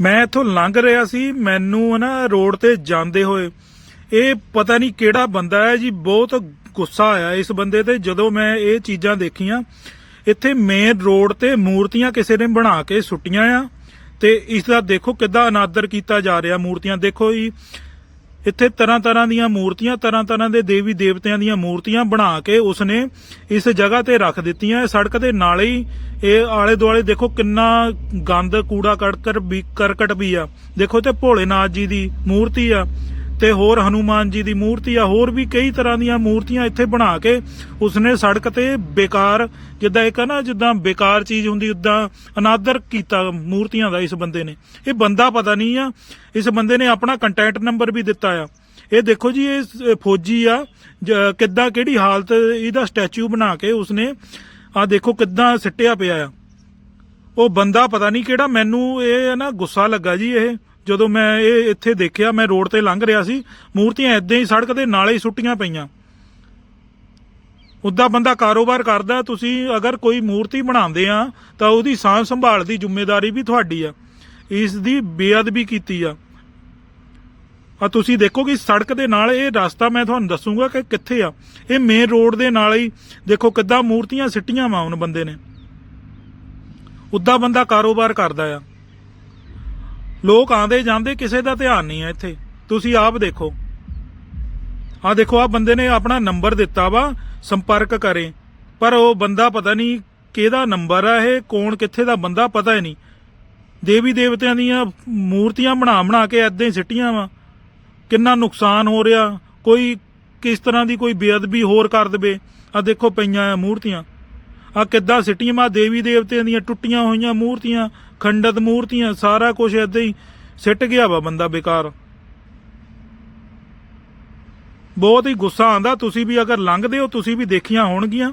ਮੈਂ ਇੱਥੋਂ ਲੰਘ ਰਿਹਾ ਸੀ, ਮੈਨੂੰ ਨਾ ਰੋਡ ਤੇ ਜਾਂਦੇ ਹੋਏ। ਇਹ ਪਤਾ ਨਹੀਂ ਕਿਹੜਾ ਬੰਦਾ ਹੈ ਜੀ, ਬਹੁਤ ਗੁੱਸਾ ਆਇਆ ਇਸ ਬੰਦੇ ਤੇ ਜਦੋਂ ਮੈਂ ਇਹ ਚੀਜ਼ਾਂ ਦੇਖੀਆਂ। ਇੱਥੇ ਮੇਨ ਰੋਡ ਤੇ ਮੂਰਤੀਆਂ ਕਿਸੇ ਨੇ ਬਣਾ ਕੇ ਸੁੱਟੀਆਂ ਆ ਤੇ ਇਸ ਦਾ ਦੇਖੋ ਕਿੱਦਾਂ ਅਨਾਦਰ ਕੀਤਾ ਜਾ ਰਿਹਾ ਮੂਰਤੀਆਂ। ਦੇਖੋ ਜੀ ਇੱਥੇ ਤਰ੍ਹਾਂ ਤਰ੍ਹਾਂ ਦੀਆਂ ਮੂਰਤੀਆਂ, ਤਰ੍ਹਾਂ ਤਰ੍ਹਾਂ ਦੇ ਦੇਵੀ ਦੇਵਤਿਆਂ ਦੀਆਂ ਮੂਰਤੀਆਂ ਬਣਾ ਕੇ ਉਸਨੇ ਇਸ ਜਗ੍ਹਾ ਤੇ ਰੱਖ ਦਿੱਤੀਆਂ। ਸੜਕ ਦੇ ਨਾਲੇ ਹੀ ਇਹ ਆਲੇ ਦੁਆਲੇ ਦੇਖੋ ਕਿੰਨਾ ਗੰਦ ਕੂੜਾ ਕਰਕਟ ਵੀ ਕਰਕਟ ਵੀ ਆ। ਦੇਖੋ ਤੇ ਭੋਲੇਨਾਥ ਜੀ ਦੀ ਮੂਰਤੀ ਆ। ਤੇ ਹੋਰ ਹਨੂਮਾਨ ਜੀ ਦੀ ਮੂਰਤੀ ਆ, ਹੋਰ ਵੀ ਕਈ ਤਰ੍ਹਾਂ ਦੀਆਂ ਮੂਰਤੀਆਂ ਇੱਥੇ ਬਣਾ ਕੇ ਉਸਨੇ ਸੜਕ ਤੇ ਬੇਕਾਰ, ਜਿੱਦਾਂ ਇੱਕ ਆ ਨਾ ਜਿੱਦਾਂ ਬੇਕਾਰ ਚੀਜ਼ ਹੁੰਦੀ, ਉਦਾਂ ਅਨਾਦਰ ਕੀਤਾ ਮੂਰਤੀਆਂ ਦਾ ਇਸ ਬੰਦੇ ਨੇ। ਇਹ ਬੰਦਾ ਪਤਾ ਨਹੀਂ ਆ, ਇਸ ਬੰਦੇ ਨੇ ਆਪਣਾ ਕੰਟੈਕਟ ਨੰਬਰ ਵੀ ਦਿੱਤਾ ਆ। ਇਹ ਦੇਖੋ ਜੀ, ਇਹ ਸ- ਫੌਜੀ ਆ ਕਿੱਦਾਂ, ਕਿਹੜੀ ਹਾਲਤ, ਇਹਦਾ ਸਟੈਚੂ ਬਣਾ ਕੇ ਉਸਨੇ ਆ ਦੇਖੋ ਕਿੱਦਾਂ ਸਿੱਟਿਆ ਪਿਆ ਆ। ਉਹ ਬੰਦਾ ਪਤਾ ਨਹੀਂ ਕਿਹੜਾ, ਮੈਨੂੰ ਇਹ ਨਾ ਗੁੱਸਾ ਲੱਗਾ ਜੀ ਇਹ। ਜਦੋਂ ਮੈਂ ਇਹ ਇੱਥੇ ਦੇਖਿਆ, ਮੈਂ ਰੋਡ ਤੇ ਲੰਘ ਰਿਹਾ ਸੀ, ਮੂਰਤੀਆਂ ਐਦਾਂ ਹੀ ਸੜਕ ਦੇ ਨਾਲੇ ਹੀ ਸੁੱਟੀਆਂ ਪਈਆਂ। ਉੱਦਾਂ ਬੰਦਾ ਕਾਰੋਬਾਰ ਕਰਦਾ, ਤੁਸੀਂ ਅਗਰ ਕੋਈ ਮੂਰਤੀ ਬਣਾਉਂਦੇ ਆ, ਤਾਂ ਉਹਦੀ ਸਾਂਭ ਸੰਭਾਲ ਦੀ ਜ਼ਿੰਮੇਵਾਰੀ ਵੀ ਤੁਹਾਡੀ ਆ। ਇਸ ਦੀ ਬੇਅਦਬੀ ਕੀਤੀ ਆ। ਆ ਤੁਸੀਂ ਦੇਖੋ ਕਿ ਸੜਕ ਦੇ ਨਾਲ ਇਹ ਰਸਤਾ ਮੈਂ ਤੁਹਾਨੂੰ ਦੱਸੂਗਾ ਕਿ ਕਿੱਥੇ ਆ। ਇਹ ਮੇਨ ਰੋਡ ਦੇ ਨਾਲ ਹੀ, ਦੇਖੋ ਕਿੱਦਾਂ ਮੂਰਤੀਆਂ ਸਿੱਟੀਆਂ ਵਾ ਉਹਨ ਬੰਦੇ ਨੇ। ਉੱਦਾਂ ਬੰਦਾ ਕਾਰੋਬਾਰ ਕਰਦਾ ਆ। ਲੋਕ ਆਂਦੇ ਜਾਂਦੇ ਕਿਸੇ ਦਾ ਧਿਆਨ ਨਹੀਂ ਹੈ ਇੱਥੇ। ਤੁਸੀਂ ਆਪ ਦੇਖੋ। ਆ ਦੇਖੋ ਆ ਬੰਦੇ ਨੇ ਆਪਣਾ ਨੰਬਰ ਦਿੱਤਾ ਵਾ, ਸੰਪਰਕ ਕਰੇ। ਪਰ ਉਹ ਬੰਦਾ ਪਤਾ ਨਹੀਂ ਕਿਹਦਾ ਨੰਬਰ ਆ ਇਹ, ਕੌਣ, ਕਿੱਥੇ ਦਾ ਬੰਦਾ ਪਤਾ ਹੀ ਨਹੀਂ। ਦੇਵੀ ਦੇਵਤਿਆਂ ਦੀਆਂ ਮੂਰਤੀਆਂ ਬਣਾ ਬਣਾ ਕੇ ਐਦਾਂ ਹੀ ਸਿੱਟੀਆਂ ਵਾ। ਕਿੰਨਾ ਨੁਕਸਾਨ ਹੋ ਰਿਹਾ। ਕੋਈ ਕਿਸ ਤਰ੍ਹਾਂ ਦੀ ਕੋਈ ਬੇਅਦਬੀ ਹੋਰ ਕਰ ਦਵੇ। ਆ ਦੇਖੋ ਪਈਆਂ ਆ ਮੂਰਤੀਆਂ। ਆ ਕਿੱਦਾਂ ਸਿੱਟੀਆਂ? ਮਾ ਦੇਵੀ ਦੇਵਤਿਆਂ ਦੀਆਂ ਟੁੱਟੀਆਂ ਹੋਈਆਂ ਮੂਰਤੀਆਂ, ਖੰਡਤ ਮੂਰਤੀਆਂ, ਸਾਰਾ ਕੁਝ ਏਦਾਂ ਹੀ ਸਿੱਟ ਗਿਆ ਵਾ ਬੰਦਾ ਬੇਕਾਰ। ਬਹੁਤ ਹੀ ਗੁੱਸਾ ਆਂਦਾ ਤੁਸੀਂ ਵੀ ਅਗਰ ਲੰਘਦੇ ਹੋ, ਤੁਸੀਂ ਵੀ ਦੇਖੀਆਂ ਹੋਣਗੀਆਂ।